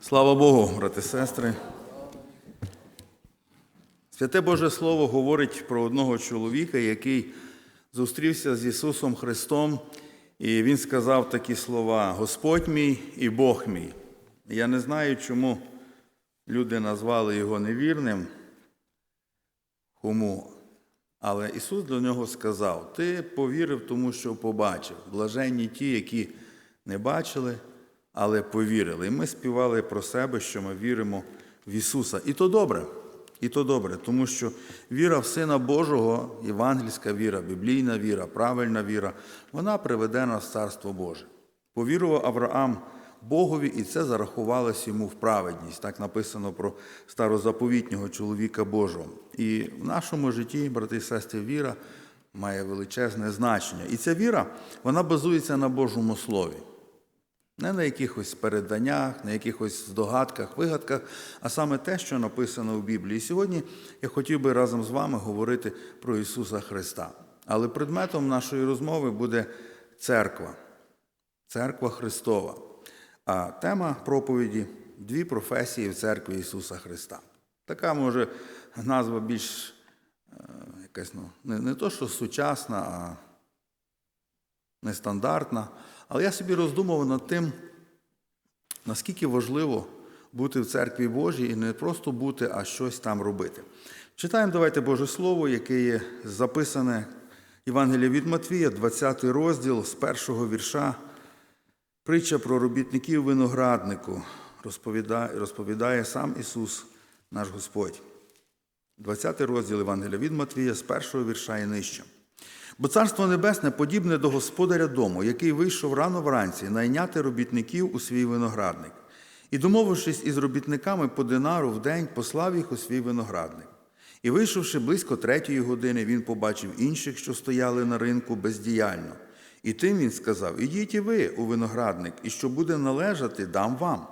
Слава Богу, брати і сестри. Святе Боже Слово говорить про одного чоловіка, який зустрівся з Ісусом Христом, і Він сказав такі слова: Господь мій і Бог мій. Я не знаю, чому люди назвали його невірним. Кому? Але Ісус до нього сказав: Ти повірив, тому що побачив. Блаженні ті, які не бачили, але повірили. І ми співали про себе, що ми віримо в Ісуса. І то добре, і то добре, тому що віра в Сина Божого, євангельська віра, біблійна віра, правильна віра, вона приведе нас в Царство Боже. Повірував Авраам Богові, і це зарахувалось йому в праведність. Так написано про старозаповітнього чоловіка Божого. І в нашому житті, брати і сестри, віра має величезне значення. І ця віра, вона базується на Божому Слові. Не на якихось переданнях, на якихось здогадках, вигадках, а саме те, що написано в Біблії. І сьогодні я хотів би разом з вами говорити про Ісуса Христа. Але предметом нашої розмови буде церква, церква Христова. А тема проповіді дві професії в церкві Ісуса Христа. Така може назва більш е, якась, ну, не, не то, що сучасна, а нестандартна. Але я собі роздумував над тим, наскільки важливо бути в церкві Божій і не просто бути, а щось там робити. Читаємо давайте Боже Слово, яке є записане Євангелія від Матвія, 20 розділ з першого вірша. Притча про робітників винограднику розповідає, розповідає сам Ісус, наш Господь. 20 розділ Євангелія від Матвія з першого вірша і нижче. Бо царство небесне подібне до господаря дому, який вийшов рано вранці найняти робітників у свій виноградник. І, домовившись із робітниками по динару в день, послав їх у свій виноградник. І, вийшовши близько третьої години, він побачив інших, що стояли на ринку бездіяльно. І тим він сказав: Ідіть і ви у виноградник, і що буде належати, дам вам.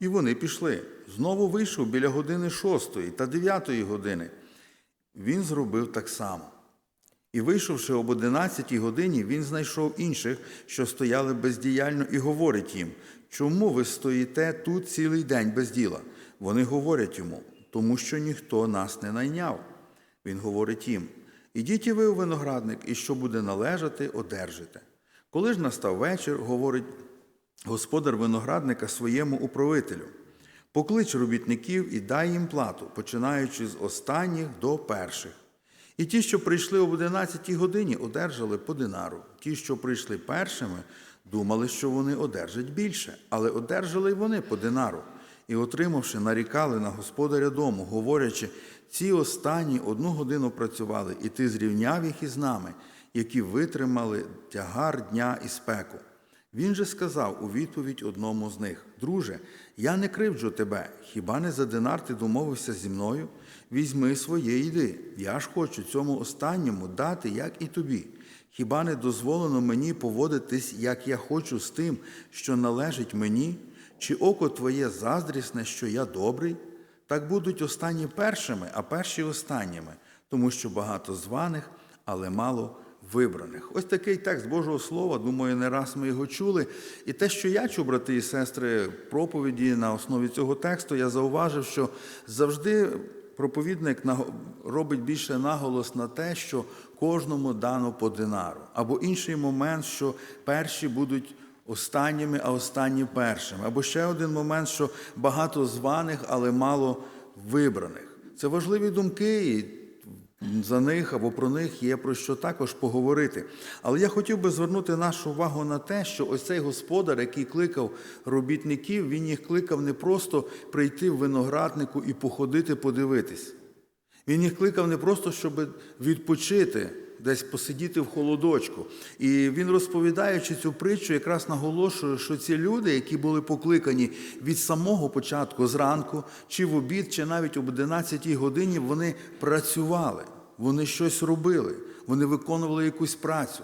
І вони пішли. Знову вийшов біля години шостої та дев'ятої години. Він зробив так само. І, вийшовши об одинадцятій годині, він знайшов інших, що стояли бездіяльно, і говорить їм, чому ви стоїте тут цілий день без діла? Вони говорять йому, тому що ніхто нас не найняв. Він говорить їм: Ідіть і ви у виноградник, і що буде належати, одержите. Коли ж настав вечір, говорить господар виноградника своєму управителю, поклич робітників і дай їм плату, починаючи з останніх до перших. І ті, що прийшли об 11 годині, одержали по динару. Ті, що прийшли першими, думали, що вони одержать більше, але одержали й вони по динару. І, отримавши, нарікали на господаря дому, говорячи, ці останні одну годину працювали, і ти зрівняв їх із нами, які витримали тягар дня і спеку. Він же сказав у відповідь одному з них: Друже, я не кривджу тебе, хіба не за динар ти домовився зі мною? Візьми своє йди. Я ж хочу цьому останньому дати, як і тобі. Хіба не дозволено мені поводитись, як я хочу з тим, що належить мені? Чи око твоє заздрісне, що я добрий? Так будуть останні першими, а перші останніми, тому що багато званих, але мало вибраних. Ось такий текст Божого Слова, думаю, не раз ми його чули. І те, що я чув, брати і сестри, проповіді на основі цього тексту, я зауважив, що завжди проповідник робить більше наголос на те, що кожному дано по динару. Або інший момент, що перші будуть останніми, а останні першими. Або ще один момент, що багато званих, але мало вибраних. Це важливі думки, і за них або про них є про що також поговорити. Але я хотів би звернути нашу увагу на те, що ось цей господар, який кликав робітників, він їх кликав не просто прийти в винограднику і походити, подивитись. Він їх кликав не просто, щоб відпочити, десь посидіти в холодочку. І він, розповідаючи цю притчу, якраз наголошує, що ці люди, які були покликані від самого початку зранку, чи в обід, чи навіть об 11 годині, вони працювали, вони щось робили, вони виконували якусь працю.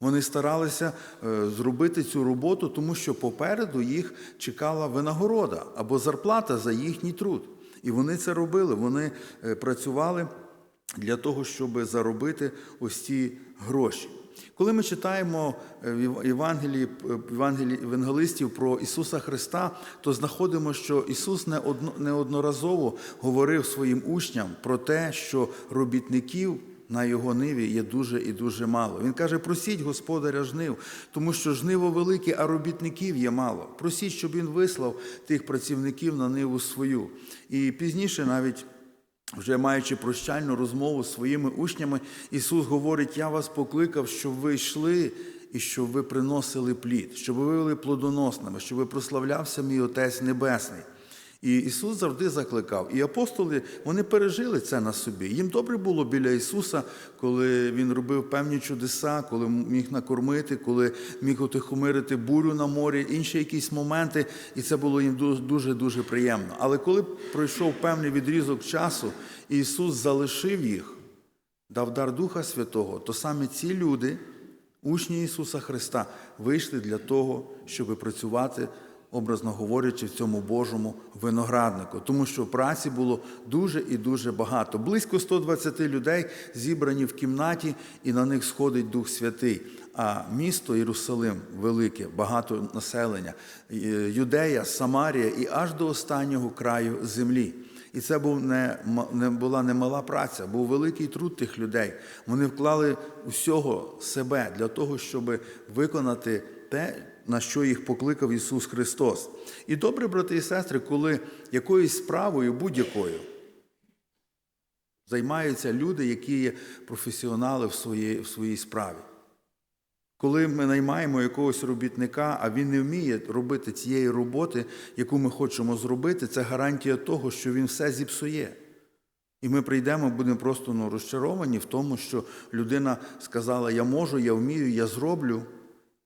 Вони старалися е, зробити цю роботу, тому що попереду їх чекала винагорода або зарплата за їхній труд. І вони це робили. Вони е, працювали для того, щоб заробити ось ці гроші. Коли ми читаємо е, в Євангелії, е, Євангелії евангелистів про Ісуса Христа, то знаходимо, що Ісус неодно- неодноразово говорив своїм учням про те, що робітників на його ниві є дуже і дуже мало. Він каже: просіть господаря жнив, тому що жниво велике, а робітників є мало. Просіть, щоб він вислав тих працівників на ниву свою. І пізніше навіть. Вже маючи прощальну розмову з своїми учнями, Ісус говорить: Я вас покликав, щоб ви йшли і щоб ви приносили плід, щоб ви були плодоносними, щоб ви прославлявся мій Отець Небесний. І Ісус завжди закликав. І апостоли вони пережили це на собі. Їм добре було біля Ісуса, коли Він робив певні чудеса, коли міг накормити, коли міг утихомирити бурю на морі, інші якісь моменти, і це було їм дуже дуже приємно. Але коли пройшов певний відрізок часу, і Ісус залишив їх, дав дар Духа Святого, то саме ці люди, учні Ісуса Христа, вийшли для того, щоб працювати, образно говорячи, в цьому Божому винограднику, тому що праці було дуже і дуже багато. Близько 120 людей зібрані в кімнаті, і на них сходить Дух Святий. А місто Єрусалим велике, багато населення, Е, Юдея, Самарія і аж до останнього краю землі. І це був не, не була немала праця, був великий труд тих людей. Вони вклали усього себе для того, щоб виконати те, на що їх покликав Ісус Христос. І добре, брати і сестри, коли якоюсь справою будь-якою займаються люди, які є професіонали в своїй, в своїй справі. Коли ми наймаємо якогось робітника, а він не вміє робити цієї роботи, яку ми хочемо зробити, це гарантія того, що він все зіпсує. І ми прийдемо, будемо просто ну, розчаровані в тому, що людина сказала: Я можу, я вмію, я зроблю,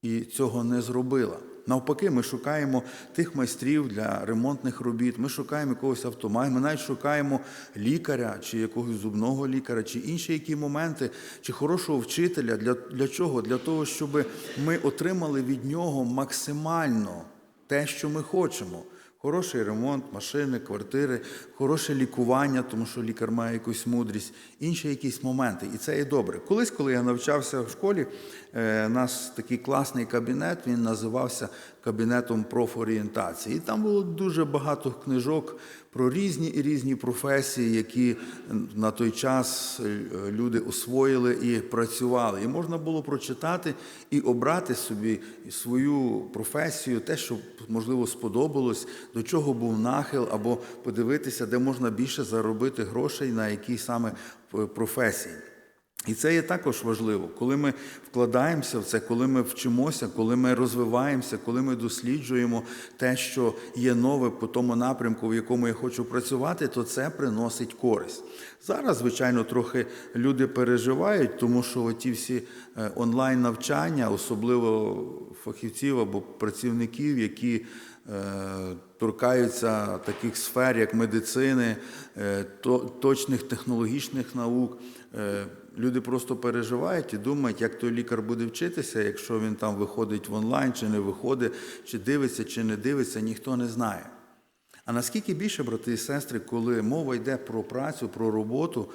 і цього не зробила. Навпаки, ми шукаємо тих майстрів для ремонтних робіт, ми шукаємо якогось автомайстра, ми навіть шукаємо лікаря, чи якогось зубного лікаря, чи інші які моменти, чи хорошого вчителя. Для, для чого? Для того, щоб ми отримали від нього максимально те, що ми хочемо. Хороший ремонт, машини, квартири, хороше лікування, тому що лікар має якусь мудрість, інші якісь моменти. І це є добре. Колись, коли я навчався в школі, е, нас такий класний кабінет, він називався кабінетом профорієнтації. І там було дуже багато книжок про різні і різні професії, які на той час е, люди освоїли і працювали. І можна було прочитати і обрати собі свою професію, те, що можливо сподобалось, до чого був нахил, або подивитися, де можна більше заробити грошей на якій саме е, професії. І це є також важливо, коли ми вкладаємося в це, коли ми вчимося, коли ми розвиваємося, коли ми досліджуємо те, що є нове по тому напрямку, в якому я хочу працювати, то це приносить користь. Зараз, звичайно, трохи люди переживають, тому що ті всі е, онлайн навчання, особливо фахівців або працівників, які е, торкаються таких сфер, як медицини, е, точних технологічних наук. Люди просто переживають і думають, як той лікар буде вчитися, якщо він там виходить в онлайн, чи не виходить, чи дивиться, чи не дивиться, ніхто не знає. А наскільки більше, брати і сестри, коли мова йде про працю, про роботу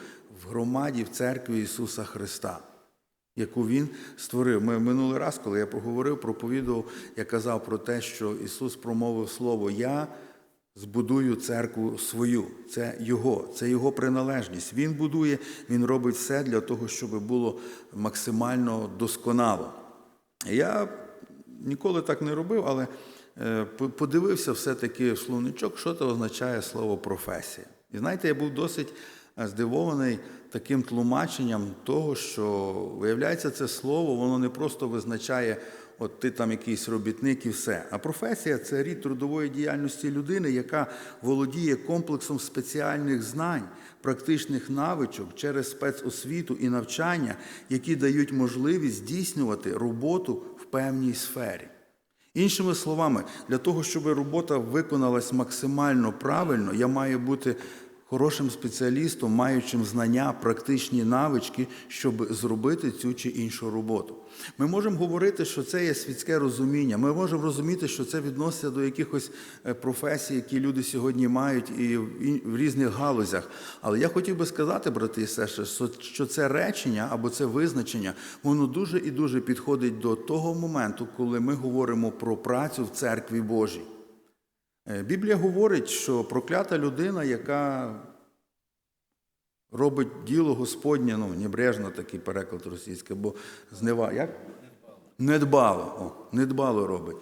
в громаді, в церкві Ісуса Христа, яку Він створив. Ми минулий раз, коли я проговорив, проповідував, я казав про те, що Ісус промовив Слово Я збудую церкву свою. Це Його, це Його приналежність. Він будує, Він робить все для того, щоб було максимально досконало. Я ніколи так не робив, але е, подивився все-таки словничок, що це означає слово професія. І знаєте, я був досить е, здивований таким тлумаченням того, що виявляється, це слово, воно не просто визначає, от ти там якийсь робітник і все. А професія це рід трудової діяльності людини, яка володіє комплексом спеціальних знань, практичних навичок через спецосвіту і навчання, які дають можливість здійснювати роботу в певній сфері. Іншими словами, для того, щоб робота виконалась максимально правильно, я маю бути хорошим спеціалістом, маючим знання, практичні навички, щоб зробити цю чи іншу роботу. Ми можемо говорити, що це є світське розуміння. Ми можемо розуміти, що це відноситься до якихось е, професій, які люди сьогодні мають і в різних галузях. Але я хотів би сказати, брати і сестри, що- це речення або це визначення, воно дуже і дуже підходить до того моменту, коли ми говоримо про працю в церкві Божій. Е, Біблія говорить, що проклята людина, яка робить діло Господнє, ну, небрежно такий переклад російський, бо знева. Як? Недбало. О, недбало робить.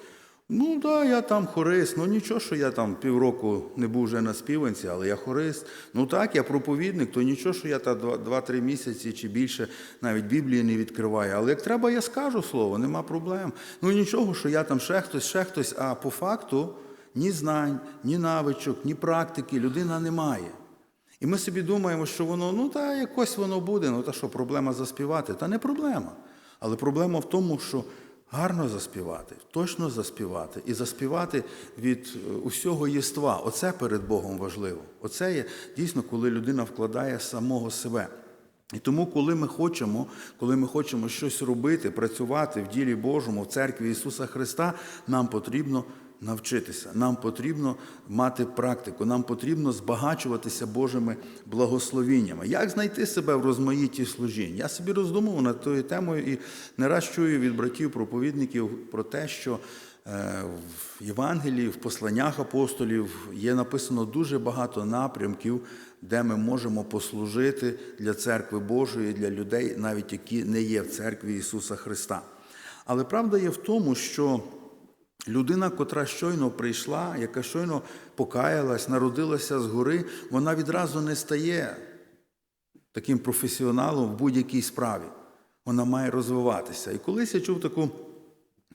Ну, да, я там хорист. Ну нічого, що я там півроку не був вже на співанці, але я хорист. Ну так, я проповідник, то нічого, що я там два- два-три місяці чи більше навіть Біблії не відкриваю. Але як треба, я скажу слово, нема проблем. Ну нічого, що я там ще хтось, ще хтось, а по факту ні знань, ні навичок, ні практики людина не має. І ми собі думаємо, що воно, ну та якось воно буде, ну та що, проблема заспівати? Та не проблема. Але проблема в тому, що гарно заспівати, точно заспівати і заспівати від е, усього єства. Оце перед Богом важливо. Оце є дійсно, коли людина вкладає самого себе. І тому, коли ми хочемо, коли ми хочемо щось робити, працювати в ділі Божому, в церкві Ісуса Христа, нам потрібно навчитися, нам потрібно мати практику, нам потрібно збагачуватися Божими благословіннями. Як знайти себе в розмаїтті служінь? Я собі роздумував над тою темою і не раз чую від братів-проповідників про те, що е, в Євангелії, в посланнях апостолів є написано дуже багато напрямків, де ми можемо послужити для церкви Божої, для людей, навіть які не є в церкві Ісуса Христа. Але правда є в тому, що людина, котра щойно прийшла, яка щойно покаялась, народилася згори, вона відразу не стає таким професіоналом в будь-якій справі. Вона має розвиватися. І колись я чув таку,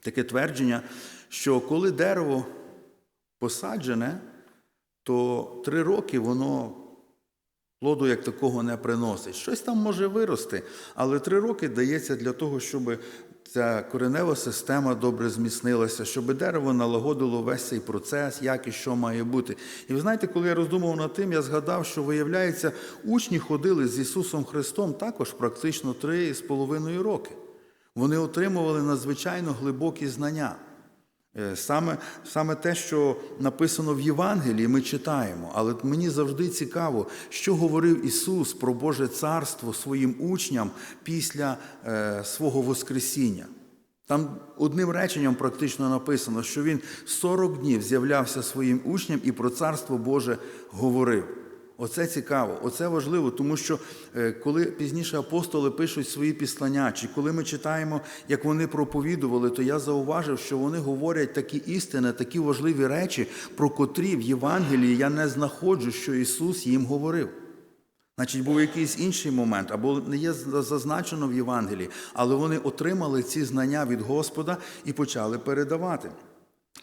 таке твердження, що коли дерево посаджене, то три роки воно плоду як такого не приносить. Щось там може вирости, але три роки дається для того, щоб ця коренева система добре зміцнилася, щоб дерево налагодило весь цей процес, як і що має бути. І ви знаєте, коли я роздумав над тим, я згадав, що виявляється, учні ходили з Ісусом Христом також практично три з половиною роки. Вони отримували надзвичайно глибокі знання. Е, Саме, саме те, що написано в Євангелії, ми читаємо. Але мені завжди цікаво, що говорив Ісус про Боже Царство своїм учням після е, свого Воскресіння. Там одним реченням практично написано, що Він 40 днів з'являвся своїм учням і про Царство Боже говорив. Оце цікаво, оце важливо, тому що е, коли пізніше апостоли пишуть свої післання, чи коли ми читаємо, як вони проповідували, то я зауважив, що вони говорять такі істини, такі важливі речі, про котрі в Євангелії я не знаходжу, що Ісус їм говорив. Значить, був якийсь інший момент, або не є зазначено в Євангелії, але вони отримали ці знання від Господа і почали передавати.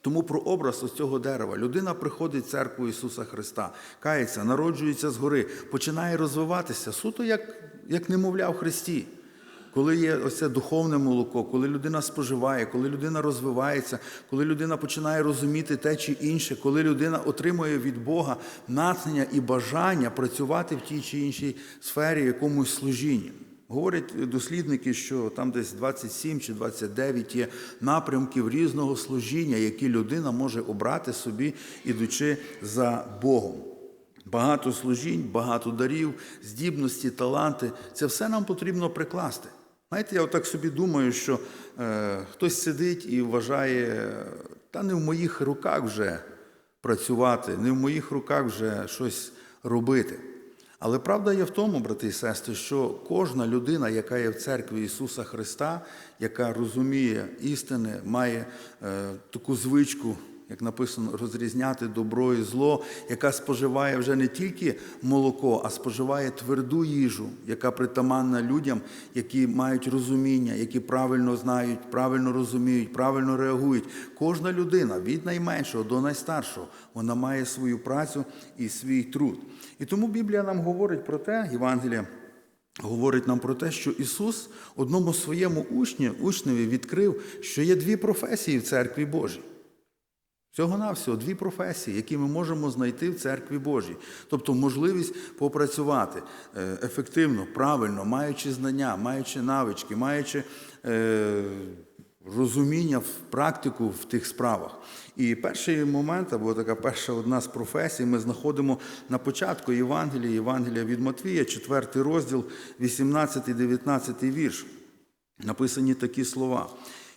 Тому про образ ось цього дерева людина приходить в церкву Ісуса Христа, кається, народжується згори, починає розвиватися суто як, як немовля в Христі. Коли є ось це духовне молоко, коли людина споживає, коли людина розвивається, коли людина починає розуміти те чи інше, коли людина отримує від Бога натхнення і бажання працювати в тій чи іншій сфері, якомусь служінні. Говорять дослідники, що там десь 27 чи 29 є напрямків різного служіння, які людина може обрати собі, ідучи за Богом. Багато служінь, багато дарів, здібності, таланти це все нам потрібно прикласти. Знаєте, я отак собі думаю, що е, хтось сидить і вважає, та не в моїх руках вже працювати, не в моїх руках вже щось робити. Але правда є в тому, брати і сестри, що кожна людина, яка є в церкві Ісуса Христа, яка розуміє істини, має е, таку звичку, як написано, розрізняти добро і зло, яка споживає вже не тільки молоко, а споживає тверду їжу, яка притаманна людям, які мають розуміння, які правильно знають, правильно розуміють, правильно реагують. Кожна людина від найменшого до найстаршого, вона має свою працю і свій труд. І тому Біблія нам говорить про те, Євангелія говорить нам про те, що Ісус одному своєму учню, учневі відкрив, що є дві професії в церкві Божій. Всього навсього дві професії, які ми можемо знайти в церкві Божій. Тобто можливість попрацювати е, ефективно, правильно, маючи знання, маючи навички, маючи е, розуміння в практику в тих справах. І перший момент, або така перша одна з професій, ми знаходимо на початку Євангелія, Євангелія від Матвія, 4 розділ, 18-19 вірш. Написані такі слова.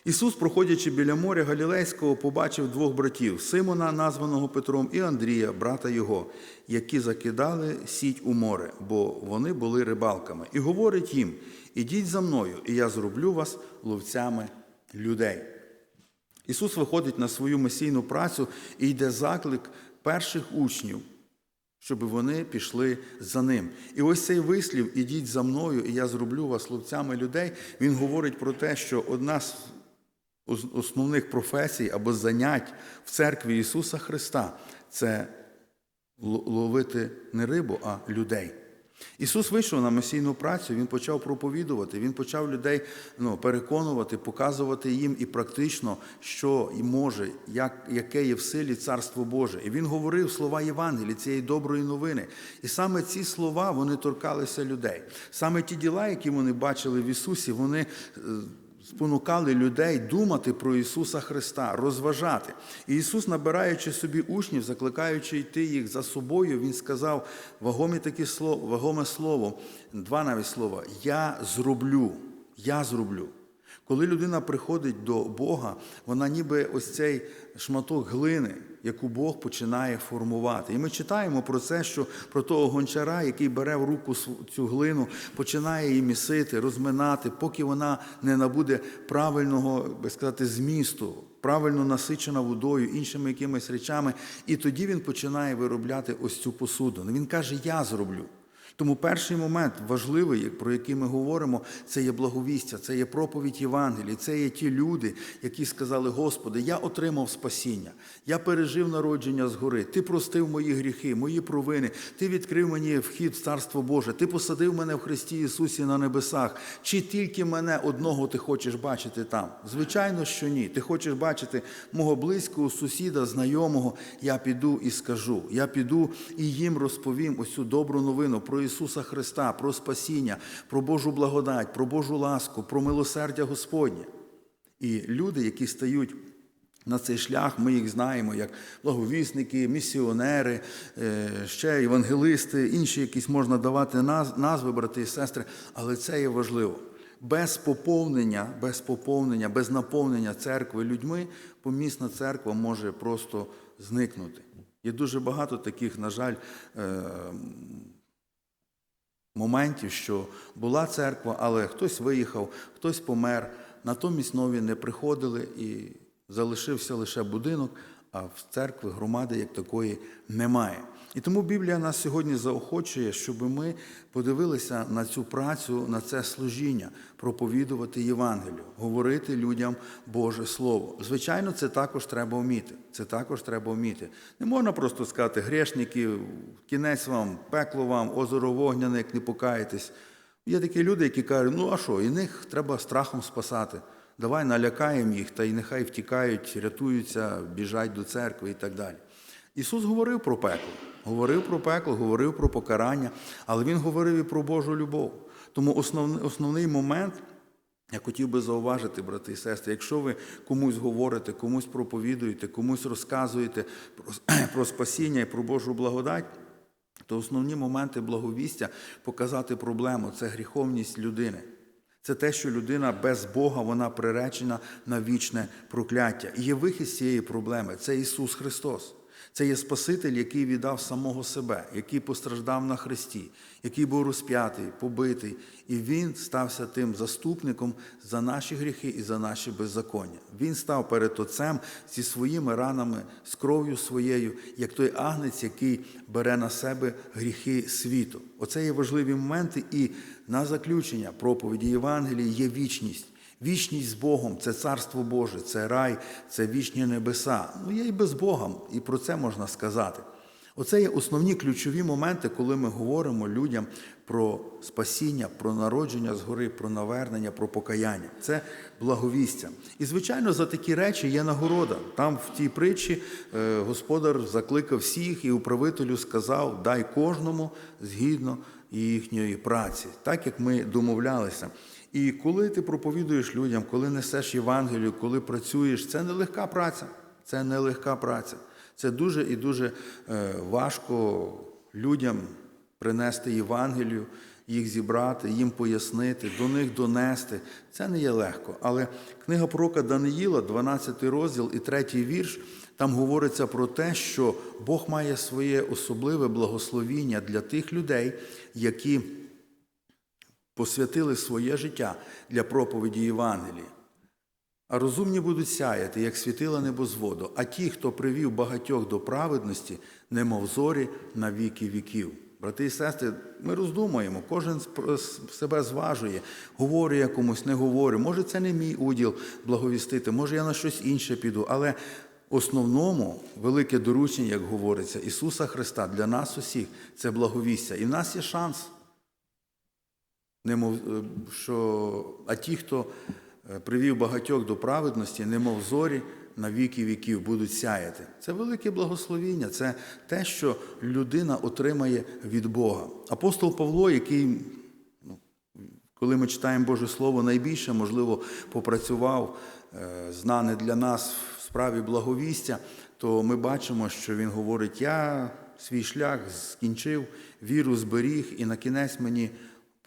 Ісус, проходячи біля моря Галілейського, побачив двох братів Симона, названого Петром, і Андрія, брата його, які закидали сіть у море, бо вони були рибалками. І говорить їм: Ідіть за мною, і я зроблю вас ловцями людей. Ісус виходить на свою месійну працю і йде заклик перших учнів, щоб вони пішли за ним. І ось цей вислів Ідіть за мною, і я зроблю вас ловцями людей. Він говорить про те, що одна з основних професій або занять в церкві Ісуса Христа це ловити не рибу, а людей. Ісус вийшов на месійну працю, Він почав проповідувати, Він почав людей ну, переконувати, показувати їм і практично, що може, як, яке є в силі Царство Боже. І Він говорив слова Євангелії, цієї доброї новини. І саме ці слова вони торкалися людей. Саме ті діла, які вони бачили в Ісусі, вони. Спонукали людей думати про Ісуса Христа, розважати. І Ісус, набираючи собі учнів, закликаючи йти їх за собою, Він сказав вагомі такі слово, вагоме слово, два навіть слова Я зроблю, я зроблю. Коли людина приходить до Бога, вона ніби ось цей шматок глини, яку Бог починає формувати. І ми читаємо про це, що про того гончара, який бере в руку цю глину, починає її місити, розминати, поки вона не набуде правильного, би сказати, змісту, правильно насичена водою, іншими якимись речами. І тоді він починає виробляти ось цю посуду. Він каже: Я зроблю. Тому перший момент важливий, про який ми говоримо, це є благовістя, це є проповідь Євангелії, це є ті люди, які сказали: Господи, я отримав спасіння, я пережив народження згори, Ти простив мої гріхи, мої провини, Ти відкрив мені вхід в Царство Боже, Ти посадив мене в Христі Ісусі на небесах. Чи тільки мене одного ти хочеш бачити там? Звичайно, що ні. Ти хочеш бачити мого близького сусіда, знайомого. Я піду і скажу. Я піду і їм розповім ось цю добру новину про Ісуса Христа, про спасіння, про Божу благодать, про Божу ласку, про милосердя Господнє. І люди, які стають на цей шлях, ми їх знаємо як благовісники, місіонери, е, ще євангелисти, інші якісь можна давати назви, брати і сестри, але це є важливо. Без поповнення, без поповнення, без наповнення церкви людьми, помісна церква може просто зникнути. Є дуже багато таких, на жаль, е, моментів, що була церква, але хтось виїхав, хтось помер, натомість нові не приходили і залишився лише будинок, а в церкви громади як такої немає. І тому Біблія нас сьогодні заохочує, щоб ми подивилися на цю працю, на це служіння, проповідувати Євангелію, говорити людям Боже Слово. Звичайно, це також треба вміти. Це також треба вміти. Не можна просто сказати грешники, кінець вам, пекло вам, озеро вогняне, як не покаєтесь. Є такі люди, які кажуть, ну а що, і них треба страхом спасати. Давай налякаємо їх, та й нехай втікають, рятуються, біжать до церкви і так далі. Ісус говорив про пекло, говорив про пекло, говорив про покарання, але Він говорив і про Божу любов. Тому основний, основний момент, я хотів би зауважити, брати і сестри, якщо ви комусь говорите, комусь проповідуєте, комусь розказуєте про, спасіння і про Божу благодать, то основні моменти благовістя показати проблему це гріховність людини. Це те, що людина без Бога вона приречена на вічне прокляття. І є вихід з цієї проблеми це Ісус Христос. Це є Спаситель, який віддав самого себе, який постраждав на Христі, який був розп'ятий, побитий, і Він стався тим заступником за наші гріхи і за наші беззаконня. Він став перед Отцем зі своїми ранами, з кров'ю своєю, як той агнець, який бере на себе гріхи світу. Оце є важливі моменти, і на заключення проповіді Євангелії є вічність. Вічність з Богом це царство Боже, це рай, це вічні небеса. Ну є і без Бога, і про це можна сказати. Оце є основні ключові моменти, коли ми говоримо людям про спасіння, про народження згори, про навернення, про покаяння. Це благовістя. І, звичайно, за такі речі є нагорода. Там в тій притчі е, господар закликав всіх і управителю сказав: дай кожному згідно їхньої праці, так як ми домовлялися. І коли ти проповідуєш людям, коли несеш Євангелію, коли працюєш, це не легка праця. Це не легка праця. Це дуже і дуже е, важко людям принести Євангелію, їх зібрати, їм пояснити, до них донести. Це не є легко. Але книга пророка Даниїла, 12 розділ і 3 вірш, там говориться про те, що Бог має своє особливе благословіння для тих людей, які посвятили своє життя для проповіді Євангелії. А розумні будуть сяяти, як світила небозводу, а ті, хто привів багатьох до праведності, немов зорі на віки віків. Брати і сестри, ми роздумуємо, кожен себе зважує, говорю я комусь, не говорю. Може, це не мій уділ благовістити, може, я на щось інше піду. Але основному велике доручення, як говориться, Ісуса Христа для нас усіх це благовістя. І в нас є шанс немов е, що, а ті, хто е, привів багатьох до праведності, немов зорі на віки віків будуть сяяти. Це велике благословіння, це те, що людина отримає від Бога. Апостол Павло, який, ну, коли ми читаємо Боже Слово, найбільше, можливо, попрацював, е, знане для нас в справі благовістя, то ми бачимо, що він говорить: я свій шлях скінчив, віру зберіг, і на кінець мені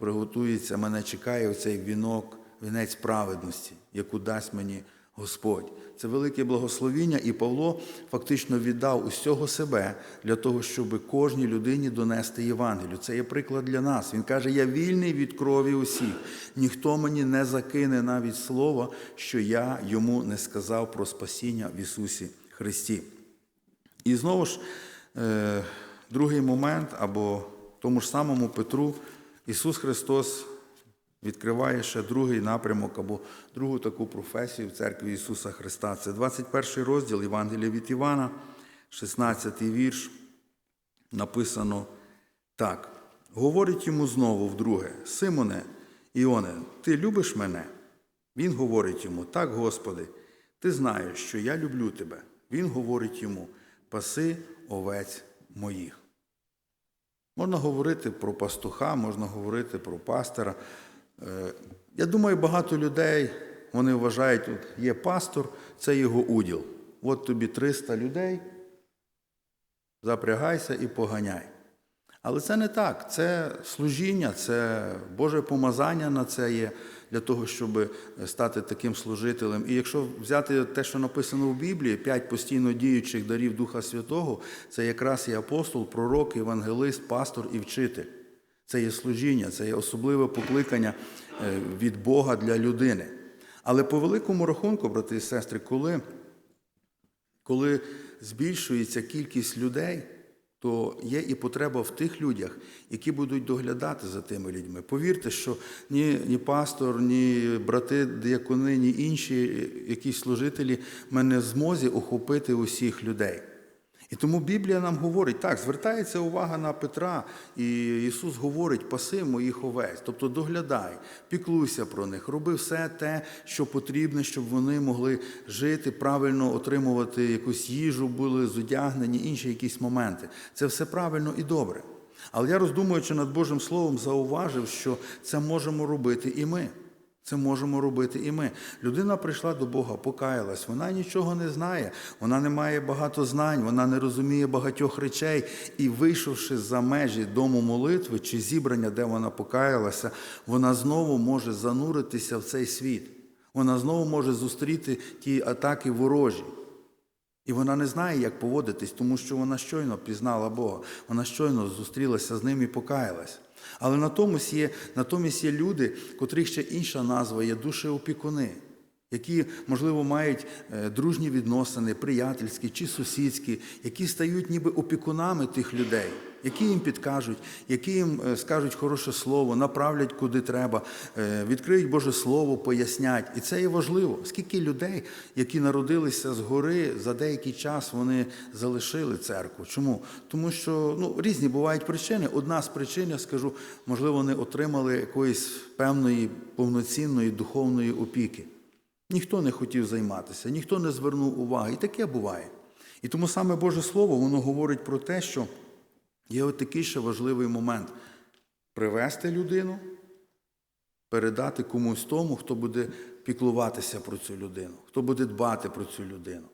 приготується, мене чекає оцей вінок, вінець праведності, яку дасть мені Господь. Це велике благословіння, і Павло фактично віддав усього себе для того, щоб кожній людині донести Євангелію. Це є приклад для нас. Він каже: Я вільний від крові усіх. Ніхто мені не закине навіть слова, що я йому не сказав про спасіння в Ісусі Христі. І знову ж, е, другий момент, або тому ж самому Петру, Ісус Христос відкриває ще другий напрямок або другу таку професію в церкві Ісуса Христа. Це 21 розділ Євангелія від Івана, 16 вірш. Написано так. Говорить йому знову вдруге, Симоне, Іоне, ти любиш мене? Він говорить йому, так, Господи, ти знаєш, що я люблю тебе. Він говорить йому, паси овець моїх. Можна говорити про пастуха, можна говорити про пастора. Е, Я думаю, багато людей вони вважають, от є пастор, це його уділ. От тобі 300 людей, запрягайся і поганяй. Але це не так. Це служіння, це Боже помазання на це є для того, щоб стати таким служителем. І якщо взяти те, що написано в Біблії, п'ять постійно діючих дарів Духа Святого, це якраз і апостол, пророк, евангелист, пастор і вчитель. Це є служіння, це є особливе покликання е, від Бога для людини. Але по великому рахунку, брати і сестри, коли коли збільшується кількість людей, то є і потреба в тих людях, які будуть доглядати за тими людьми. Повірте, що ні, ні пастор, ні брати, діякони, ні інші якісь служителі ми не змозі охопити усіх людей. І тому Біблія нам говорить, так, звертається увага на Петра, і Ісус говорить, паси моїх овець, тобто доглядай, піклуйся про них, роби все те, що потрібно, щоб вони могли жити, правильно отримувати якусь їжу, були зодягнені, інші якісь моменти. Це все правильно і добре. Але я, роздумуючи над Божим Словом, зауважив, що це можемо робити і ми. Це можемо робити і ми. Людина прийшла до Бога, покаялась, вона нічого не знає, вона не має багато знань, вона не розуміє багатьох речей. І, вийшовши за межі дому молитви чи зібрання, де вона покаялася, вона знову може зануритися в цей світ. Вона знову може зустріти ті атаки ворожі. І вона не знає, як поводитись, тому що вона щойно пізнала Бога, вона щойно зустрілася з ним і покаялась. Але натомість є, натомість є люди, котрих ще інша назва є душеопікуни, які, можливо, мають е, дружні відносини, приятельські чи сусідські, які стають ніби опікунами тих людей. які їм підкажуть, які їм е, скажуть хороше слово, направлять куди треба, е, відкриють Боже Слово, пояснять. І це є важливо. Скільки людей, які народилися згори, за деякий час вони залишили церкву. Чому? Тому що ну, різні бувають причини. Одна з причин, я скажу, можливо, не отримали якоїсь певної повноцінної духовної опіки. Ніхто не хотів займатися, ніхто не звернув уваги. І таке буває. І тому саме Боже Слово, воно говорить про те, що є от такий ще важливий момент привести людину, передати комусь тому, хто буде піклуватися про цю людину, хто буде дбати про цю людину,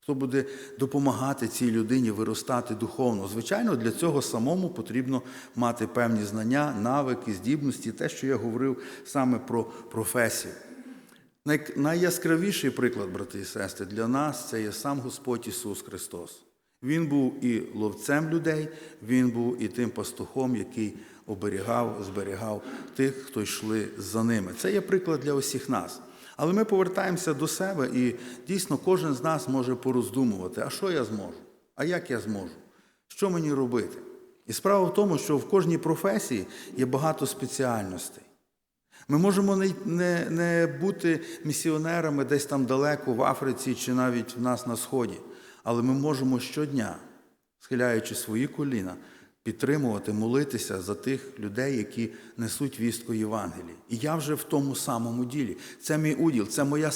хто буде допомагати цій людині виростати духовно. Звичайно, для цього самому потрібно мати певні знання, навики, здібності, те, що я говорив саме про професію. Най- Найяскравіший приклад, брати і сестри, для нас це є сам Господь Ісус Христос. Він був і ловцем людей, Він був і тим пастухом, який оберігав, зберігав тих, хто йшли за ними. Це є приклад для усіх нас. Але ми повертаємося до себе, і дійсно кожен з нас може пороздумувати, а що я зможу? А як я зможу? Що мені робити? І справа в тому, що в кожній професії є багато спеціальностей. Ми можемо не, не, не бути місіонерами десь там далеко, в Африці чи навіть в нас на Сході, але ми можемо щодня, схиляючи свої коліна, підтримувати, молитися за тих людей, які несуть вістку Євангелії. І я вже в тому самому ділі. Це мій уділ, це моя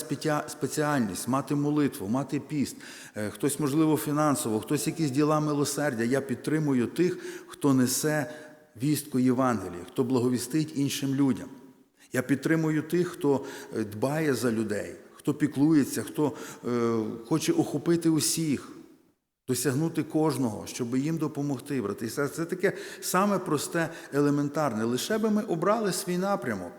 спеціальність мати молитву, мати піст. Е, Хтось, можливо, фінансово, хтось якісь діла милосердя. Я підтримую тих, хто несе вістку Євангелії, хто благовістить іншим людям. Я підтримую тих, хто е, дбає за людей, хто піклується, хто е, хоче охопити усіх, досягнути кожного, щоб їм допомогти, брати і. Це таке саме просте, елементарне. Лише би ми обрали свій напрямок.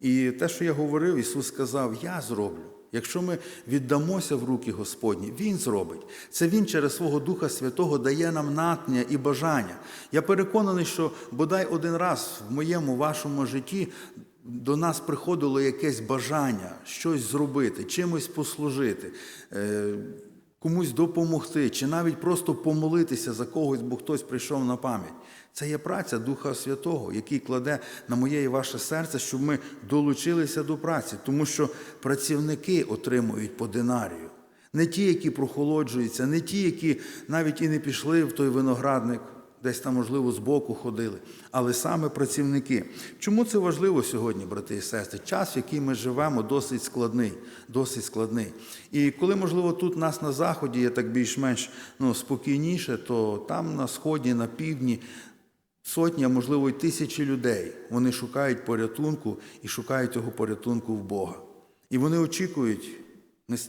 І те, що я говорив, Ісус сказав: Я зроблю. Якщо ми віддамося в руки Господні, Він зробить. Це Він через свого Духа Святого дає нам натхнення і бажання. Я переконаний, що бодай один раз в моєму вашому житті до нас приходило якесь бажання щось зробити, чимось послужити. е, комусь допомогти, чи навіть просто помолитися за когось, бо хтось прийшов на пам'ять. Це є праця Духа Святого, який кладе на моє і ваше серце, щоб ми долучилися до праці, тому що працівники отримують по динарію. Не ті, які прохолоджуються, не ті, які навіть і не пішли в той виноградник, десь там, можливо, збоку ходили, але саме працівники. Чому це важливо сьогодні, брати і сестри? Час, в який ми живемо, досить складний. Досить складний. І коли, можливо, тут нас на заході є так більш-менш ну, спокійніше, то там на сході, на півдні. Сотні, а можливо, й тисячі людей. Вони шукають порятунку і шукають цього порятунку в Бога. І вони очікують,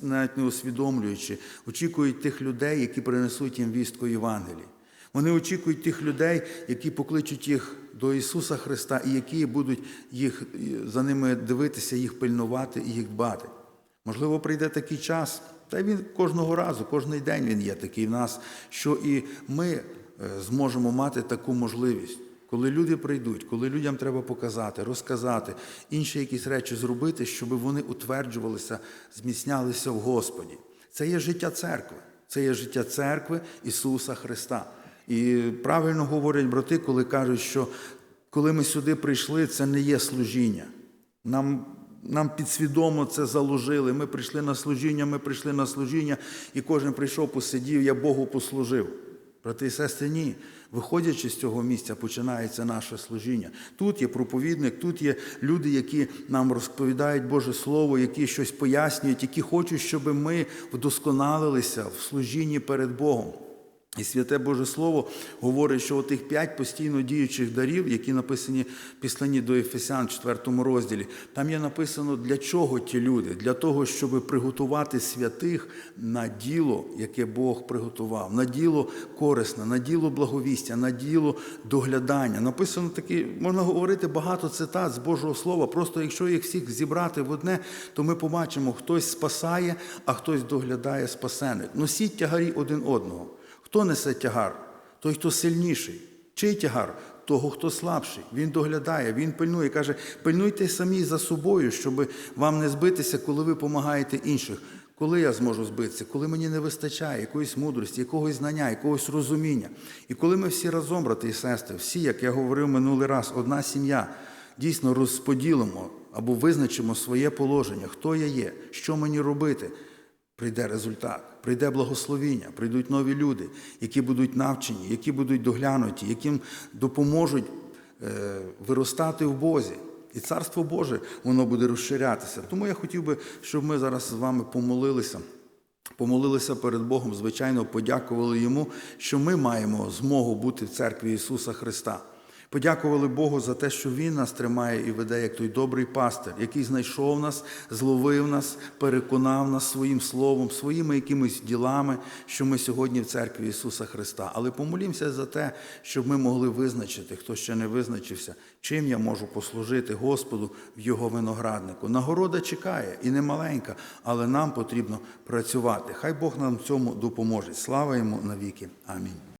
навіть не усвідомлюючи, очікують тих людей, які принесуть їм вістку Євангелії. Вони очікують тих людей, які покличуть їх до Ісуса Христа і які будуть їх, за ними дивитися, їх пильнувати і їх дбати. Можливо, прийде такий час, та він кожного разу, кожний день він є такий в нас, що і ми е, зможемо мати таку можливість. Коли люди прийдуть, коли людям треба показати, розказати, інші якісь речі зробити, щоб вони утверджувалися, зміцнялися в Господі. Це є життя церкви, це є життя церкви Ісуса Христа. І правильно говорять брати, коли кажуть, що коли ми сюди прийшли, це не є служіння. Нам, нам підсвідомо це заложили. Ми прийшли на служіння, ми прийшли на служіння, і кожен прийшов, посидів, я Богу послужив. Брати і сестри, ні. Виходячи з цього місця, починається наше служіння. Тут є проповідник, тут є люди, які нам розповідають Боже Слово, які щось пояснюють, які хочуть, щоб ми вдосконалилися в служінні перед Богом. І святе Боже Слово говорить, що отих п'ять постійно діючих дарів, які написані в післанні до Ефесян, 4 розділі, там є написано, для чого ті люди? Для того, щоб приготувати святих на діло, яке Бог приготував, на діло корисне, на діло благовістя, на діло доглядання. Написано такі, можна говорити багато цитат з Божого Слова. Просто якщо їх всіх зібрати в одне, то ми побачимо, хтось спасає, а хтось доглядає спасених. Носіть тягарі один одного. Хто несе тягар? Той, хто сильніший. Чий тягар? Того, хто слабший. Він доглядає, він пильнує. Каже, пильнуйте самі за собою, щоб вам не збитися, коли ви допомагаєте інших. коли я зможу збитися, коли мені не вистачає якоїсь мудрості, якогось знання, якогось розуміння. І коли ми всі разом, брати і сестри, всі, як я говорив минулий раз, одна сім'я, дійсно розподілимо або визначимо своє положення, хто я є, що мені робити, прийде результат, прийде благословіння, прийдуть нові люди, які будуть навчені, які будуть доглянуті, яким допоможуть е, виростати в Бозі. І Царство Боже воно буде розширятися. Тому я хотів би, щоб ми зараз з вами помолилися. Помолилися перед Богом, звичайно, подякували Йому, що ми маємо змогу бути в церкві Ісуса Христа. Подякували Богу за те, що Він нас тримає і веде як той добрий пастир, який знайшов нас, зловив нас, переконав нас своїм словом, своїми якимись ділами, що ми сьогодні в церкві Ісуса Христа. Але помолімося за те, щоб ми могли визначити, хто ще не визначився, чим я можу послужити Господу в Його винограднику. Нагорода чекає і не маленька, але нам потрібно працювати. Хай Бог нам в цьому допоможе. Слава йому навіки. Амінь.